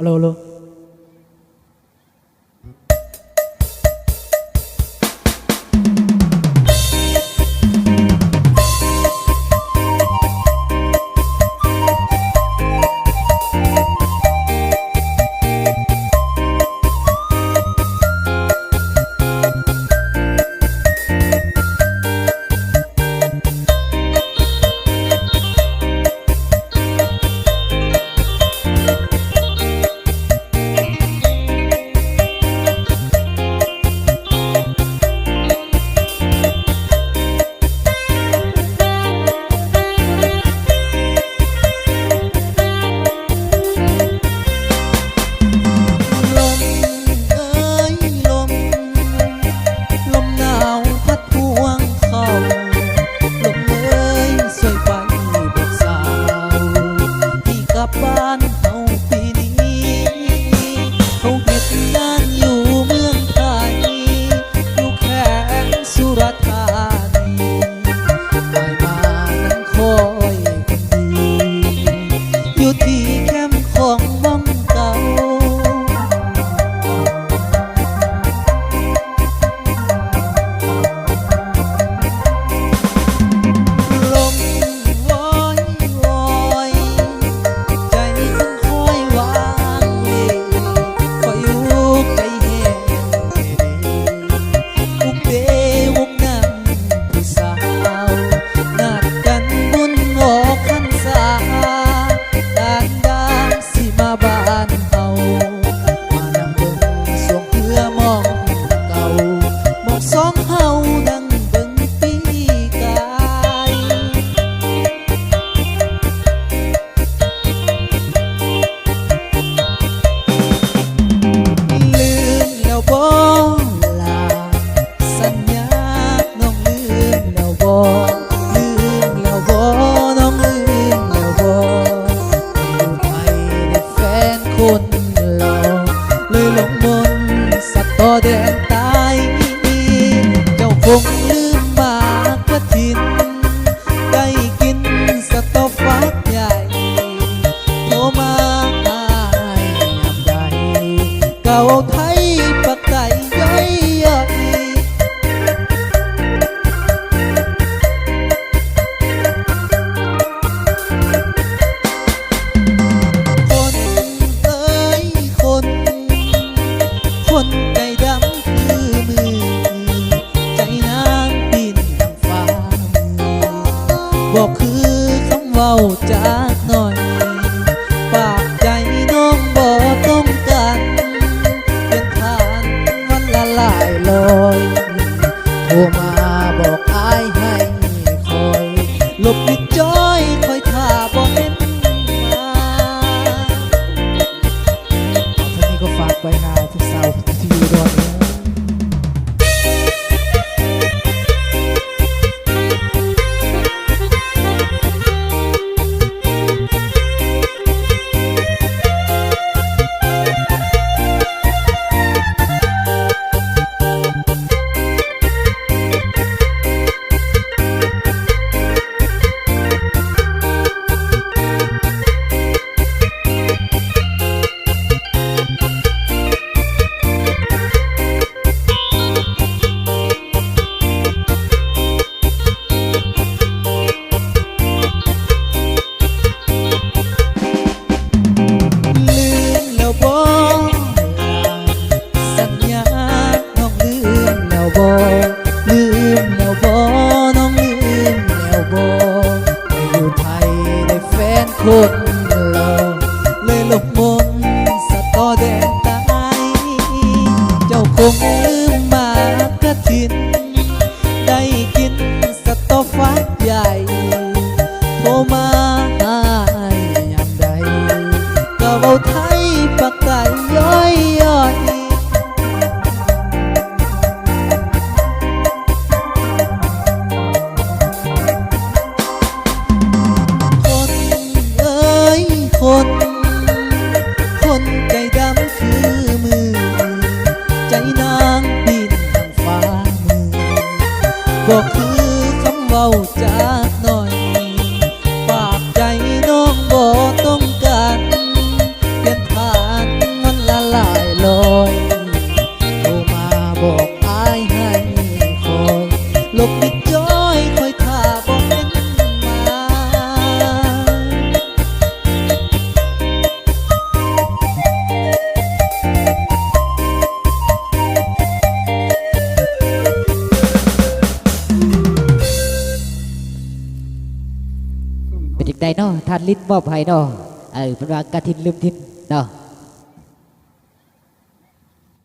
hello。 ที่แคมของ hồn จัฝากใจน้องบ่ต้องกันเปนทานวันละหลายลอยโทรมาบอกอายให้คอยลบนิดจ้อยคอยท่าบ่เห็นมาท่านี้ก็ฝากไว้นาทุกสาวที่อยู่ดอน คนเราเลยหลบมนสะตอแดงตาย เจ้าคงลืมมากระถิ่น บอกคือคำเว้า ได้เนาะทานลิ้นมอบให้เนาะเออเป็นว่ากระทินลืมทินเนาะ